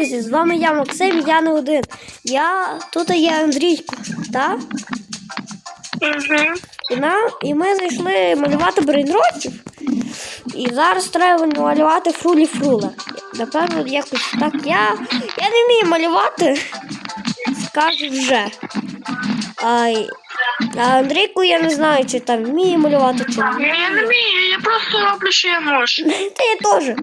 друзі, з вами я, Максим, я не один. Я тут є Андрійко, так? Угу. І, на, і ми зайшли малювати брейнротів. І зараз треба малювати фрулі фрула. Напевно, якось так. Я, я не вмію малювати, скажу вже. А, а Андрійку я не знаю, чи там вміє малювати, чи не. Я не вмію, я просто роблю, що я можу. Та я теж.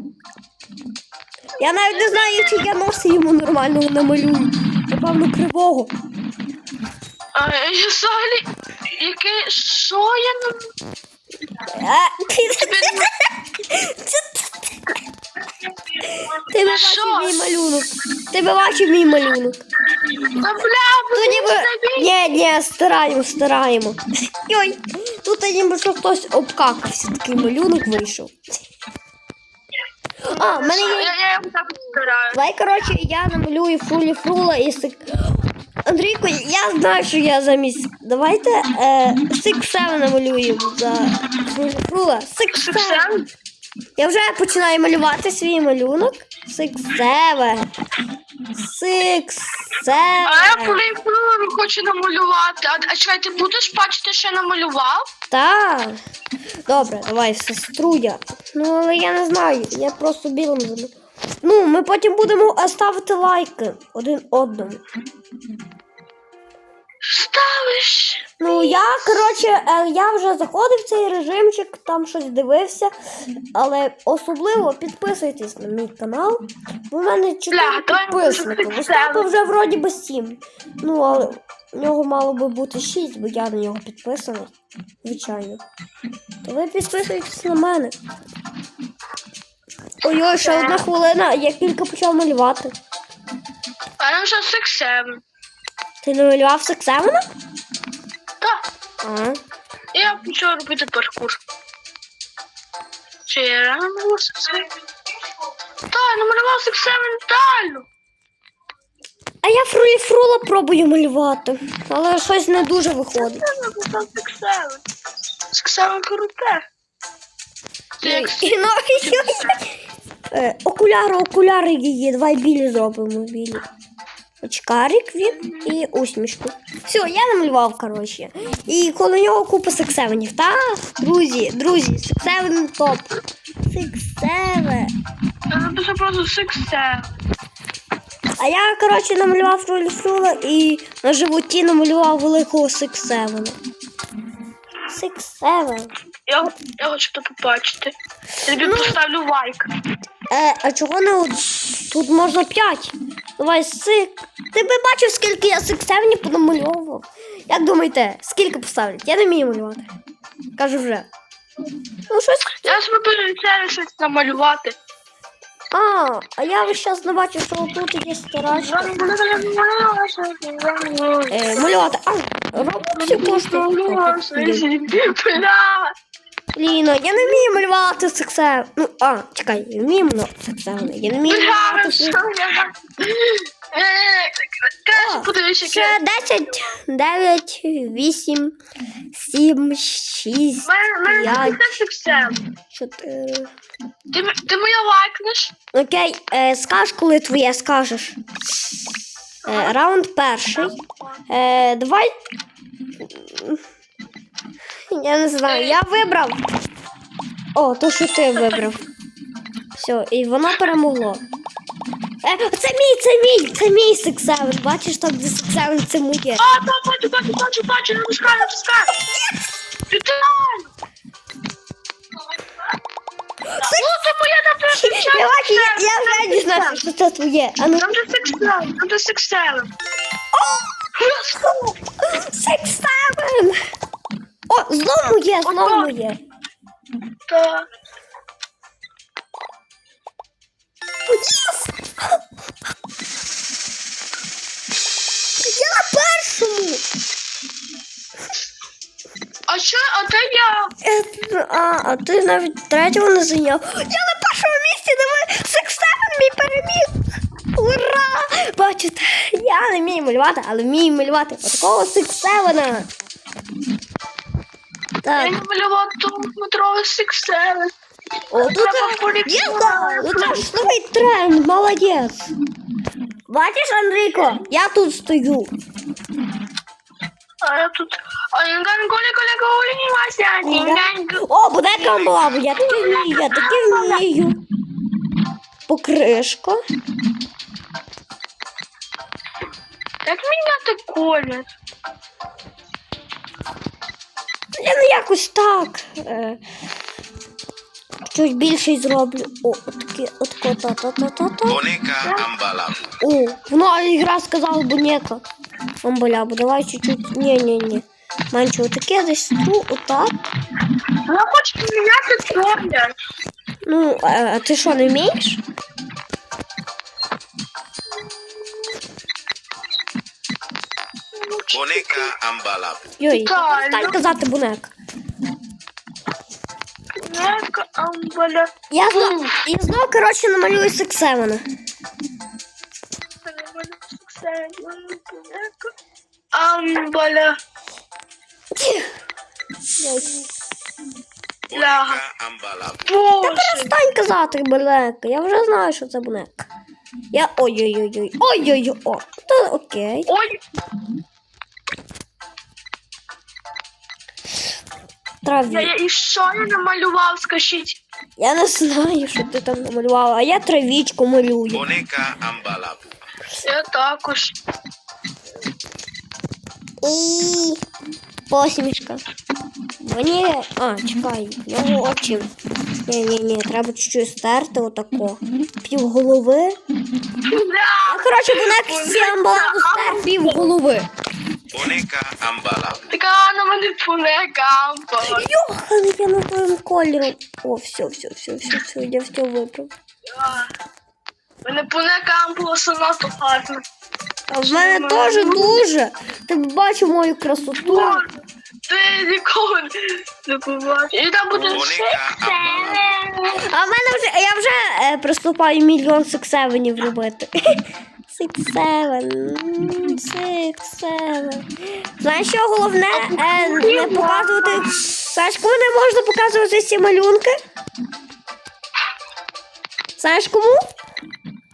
Я навіть не знаю, чи я носи йому нормально намалюю. Напевно, кривого. А я взагалі, яке, що я не... Ти би бачив мій малюнок. Ти би бачив мій малюнок. Та бля, ніби... Ні, ні, стараємо, стараємо. Йой, тут ніби що хтось обкакався, такий малюнок вийшов. А, в мене є. Я, його так стараю. Давай, коротше, я намалюю фрулі фрула і сик. Андрійко, я знаю, що я замість. Давайте е, Six Seven намалюємо за фрулі фрула. Six Що Я вже починаю малювати свій малюнок. Six Seven. Six А я Seven. поліпую, хочу намалювати. А, а чекай, ти будеш бачити, що я намалював? Так. Добре, давай, сестру я. Ну, але я не знаю, я просто білим зроблю. Ну, ми потім будемо ставити лайки один одному. Ставиш. Ну, я, коротше, е, я вже заходив в цей режимчик, там щось дивився. Але особливо підписуйтесь на мій канал. В мене 4 Бля, давай підписники. Остапа вже вроді би 7. Ну, але в нього мало би бути 6, бо я на нього підписаний. Звичайно. То ви підписуйтесь на мене. Ой-ой, ще одна хвилина, я тільки почав малювати. А я вже Six Seven. Ти намалював Сексевена? Так. Ага. Я почав робити паркур. Чи я реально намалював Six Seven? Так, я намалював Six Seven. А я фрулі фрула пробую малювати, але щось не дуже виходить. Я написав Seven. Six круте. І, і? Е, окуляри, окуляри її. Давай білі зробимо білі. Очкарик він і усмішку. Все, я намалював, коротше. І коло нього купа сексевенів. Та, друзі, друзі, сексевен топ. Сексевен. Я написав просто Six Seven. А я, коротше, намалював ролі фрула і на животі намалював великого сексевена. Сексевен. Я, я хочу то побачити. Я тобі поставлю лайк. Е, а чого не тут можна 5? Давай сик. Ти би бачив, скільки я сексевні понамальовував? Як думаєте, скільки поставлять? Я не вмію малювати. Кажу вже. Ну, щось. Я спробую це щось намалювати. А, а я весь час не бачу, що тут є старачка. Е, малювати. А, робоксі коштує. Бля. Ліна, я не вмію малювати сексев. Ну, а, чекай, я вмію малювати сексевне. Я не вмію малювати я Е, Ще яке. 10, 9, 8, 7, 6, Мене- мене П'ять. це все. 4. Ти, ти моя лайкнеш? Окей, е, скаж, коли твоє скажеш. Е, раунд перший. Е, давай. Я не знаю, я вибрав. О, то що ти вибрав. Все, і воно перемогло. Е, це мій, це мій, це мій сексевен. Бачиш, там де сексевен, це моє. А, так, бачу, бачу, бачу, бачу, натискай, натискай. Вітаю! Ну, це моя на перший час. Я бачу, я, я вже дізнався, що це твоє. А ну, Там же сексуал, там же сексуал. сексевен! О, знову моє, знову Ото. моє. Так. Єс! Я на першому! А що, а де я? Е, А, а ти навіть третього не зайняв. Я на першому місці, диви, Сексевен мій переміг! Ура! Бачите, я не вмію малювати, але вмію малювати отакого Сексевена. Я Так, намалював двохметровий сексуал. о, тут Треба поліпшувати. да, ну це ж новий тренд, молодець. Бачиш, Андрійко, я тут стою. А я тут. А я ган колі колі колі Вася. Дінганько. О, буде камбала, я таки вмію, я таки вмію. Покришка. Як міняти колір? Я ну якось так. Е, чуть більший зроблю. О, отаке, отако, та-та-та-та-та. Boneca Ambalab. О, воно ігра сказала бунєка. Амбалябу, давай чуть-чуть. Ні-ні-ні. Менше отаке десь ту, отак. Я хочу міняти колір. Ну, е, а ти що, не вмієш? Boneca Ambalab. Йой, Так, ну. казати бунек. Як амбаля. Я знов, я знов, коротше, намалюю сексевана. Амбаля. Ляга. Боже. Перестань казати бунек. Я вже знаю, що це бунек. Я ой-ой-ой-ой. Ой-ой-ой. О, то окей. Ой, Траві. я і що я намалював, скажіть? Я не знаю, що ти там намалювала, а я травічку малюю. Boneca Ambalab. Я також. І посмішка. Мені. А, чекай, ну очі. Ні, ні, ні, треба чуть-чуть стерти отако. Пів голови. А коротше, вона всі стер пів голови. Boneca Ambalab. Така на мене пунека амбаля. Йоханий, я на твоєму кольору. О, все, все, все, все, все, я все виправ. Мене пунека амбула занадто гарна. А в мене теж дуже. Ти б бачив мою красоту. Ти ніколи не побачиш. І там буде А в мене вже я вже е, приступаю мільйон сексевенів робити. Сексевен. Сексевен. Знаєш, що головне е, не показувати. Знаєш, кому не можна показувати ці малюнки? Знаєш кому?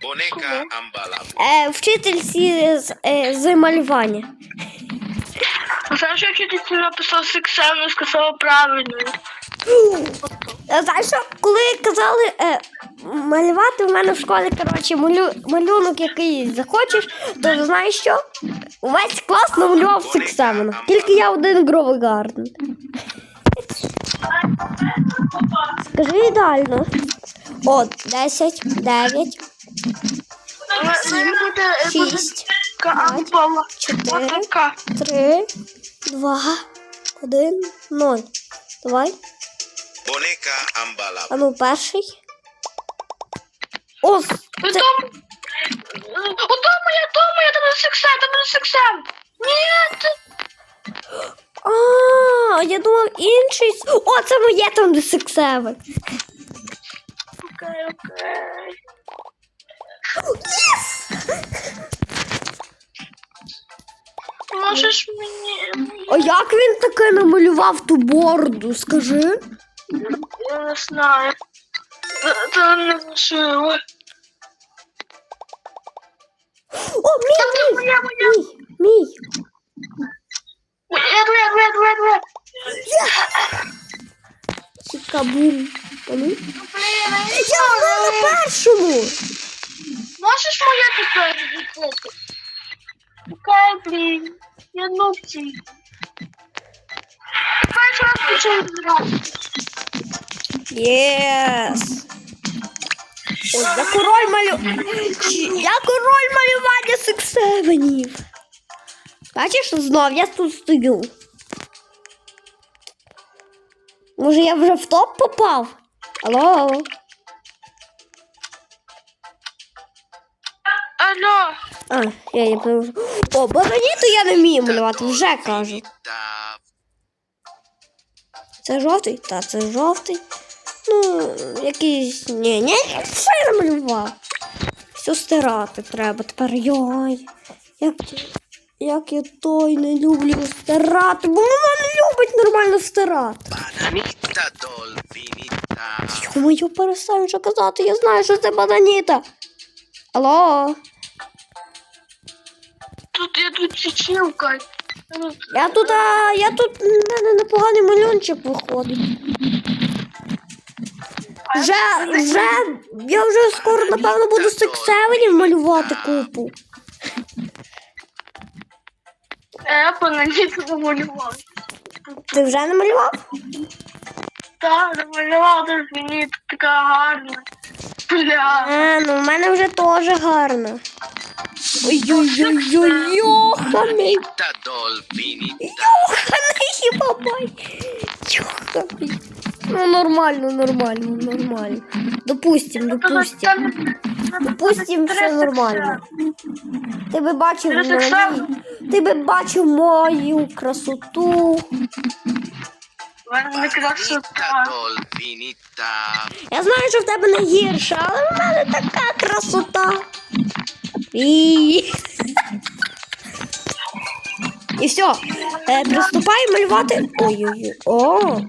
Boneca Ambalab. Е, вчительці з, е, з малювання. Знаєш, як я ти написав сексуально, сказала правильно. Е, Знаєш, що, коли казали е, малювати в мене в школі, коротше, малю, малюнок який захочеш, то знаєш що? Увесь клас намалював сексемена. Тільки я один Гровий Гарден. Скажи ідеально. О, 10, 9, Мене буде е, буде Шість, така амбала. чотири. Отака. 3, 2, 1, 0. Давай. Boneca Ambalab. А ну, перший. О, це... там... О, там моя, там моя, там не сексем, там сексем. Ні, ти... А, я думав інший. О, це моє там де сексеве. Окей, окей. Можеш мені... А як він таке намалював ту борду, скажи? Я не знаю. Це- Це не важливо. О, мій, мій, Моя, моя. мій, мій. Ред, ред, ред, ред, ред. Чикабум. А ну? Блін, Я була на першому. Можеш моя тепер відкрити? Окей, блін. Я ногті. Перший раз почав грати. Єс. Ой, я король малю... Я король малювання сексевенів. Бачиш, знов я тут стою. Може, я вже в топ попав? Алло? Алло. А, я не пам'ятаю. О, бароніту я не вмію малювати, вже кажу. Це жовтий? Та це жовтий. Ну, якийсь. Ні, ні, все намалював. Все стирати треба. Тепер йой. Як, як я той не люблю стирати, бо вона не любить нормально стирати. Bananita dolfinita. Йо-моє, перестань вже казати, я знаю, що це бананіта. Алло? я тут чечілка. Я тут, а, я тут в мене непоганий малюнчик виходить. Вже, вже, я вже скоро, напевно, буду сексевенів малювати купу. Я по ногі намалював. Ти вже намалював? Так, намалював, тож мені така гарна. Бля. А, ну в мене вже теж гарно. Ой-ой-ой, йоханий, йоханий бабай. Йоханий. Ну нормально, нормально, нормально. Допустим, допустим. Допустим, все нормально. Ти би бачив мою, ти би бачив мою красоту. Я знаю, що в тебе не гірше, але в мене така красота. І, І все. Приступаю малювати. Ой-ой-ой.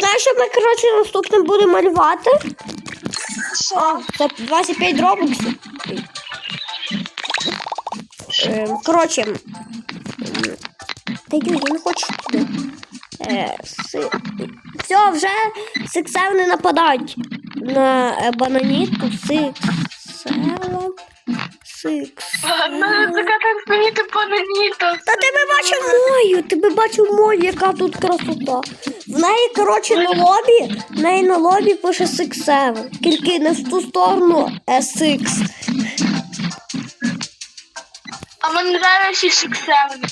Знаєш, що ми, коротше, наступним будемо малювати? О, це 25 робоксів. Е, коротше. Та ю, я не хочу туди. Е, си... Все, вже сексевни нападають на е, бананітку. Сиксела. Сикс. Така. Та ти би бачив мою, ти би бачив мою, яка тут красота. В неї, коротше, на лобі, в неї на лобі пише Six Seven. Тільки не в ту сторону S6. А мені нравиться сексевний.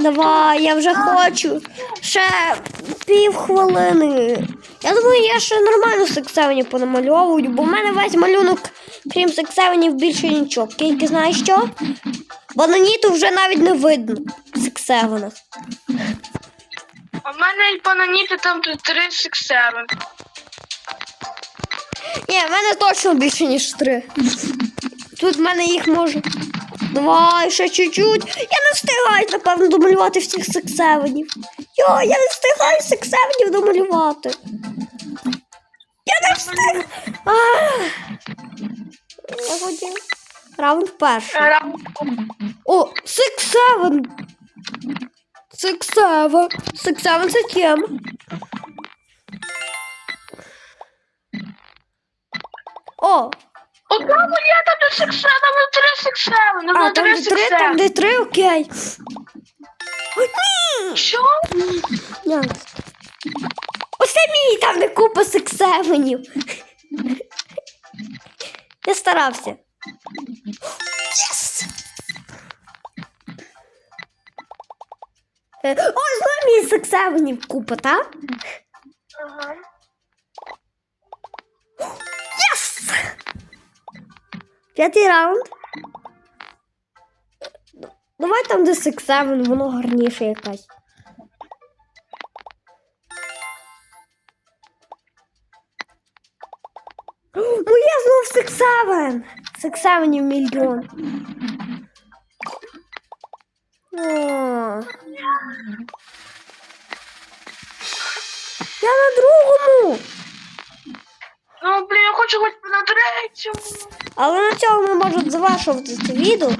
Давай, я вже хочу. Ще пів хвилини. Я думаю, я ще нормально сексевні понамальовую, бо в мене весь малюнок, крім сексевнів, більше нічого. Тільки знаєш що? Бананіту вже навіть не видно сексевних. У мене і пананіти там тут три сексеви. Ні, в мене точно більше, ніж три. Тут в мене їх може. Давай, ще чуть-чуть. Я не встигаю, напевно, домалювати всіх сексевенів. Йо, я не встигаю сексевенів домалювати. Я не встиг. Я хотів. Раунд перший. О, Six Six Seven це тема. О, О, там є там де сексеви, там де три сексеви, ну а там три де три, там де три, окей. Що? Ні. Оце мій там де купа сексевенів. Я старався. Е, Ой, знову мій сексевенів купа, так? Ага. Єс! П'ятий раунд. Давай там, Six Seven, воно гарніше якась. Моє знов! Six Seven мільйон. Хоч на третьому. Але на цьому ми можемо завершувати це відео.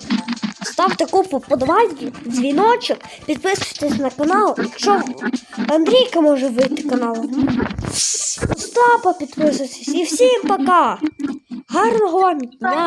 Ставте купу подавайки, дзвіночок, підписуйтесь на канал. Якщо Андрійка може вийти каналом. Остапа підписуйтесь. І всім пока! Гарного вам дня!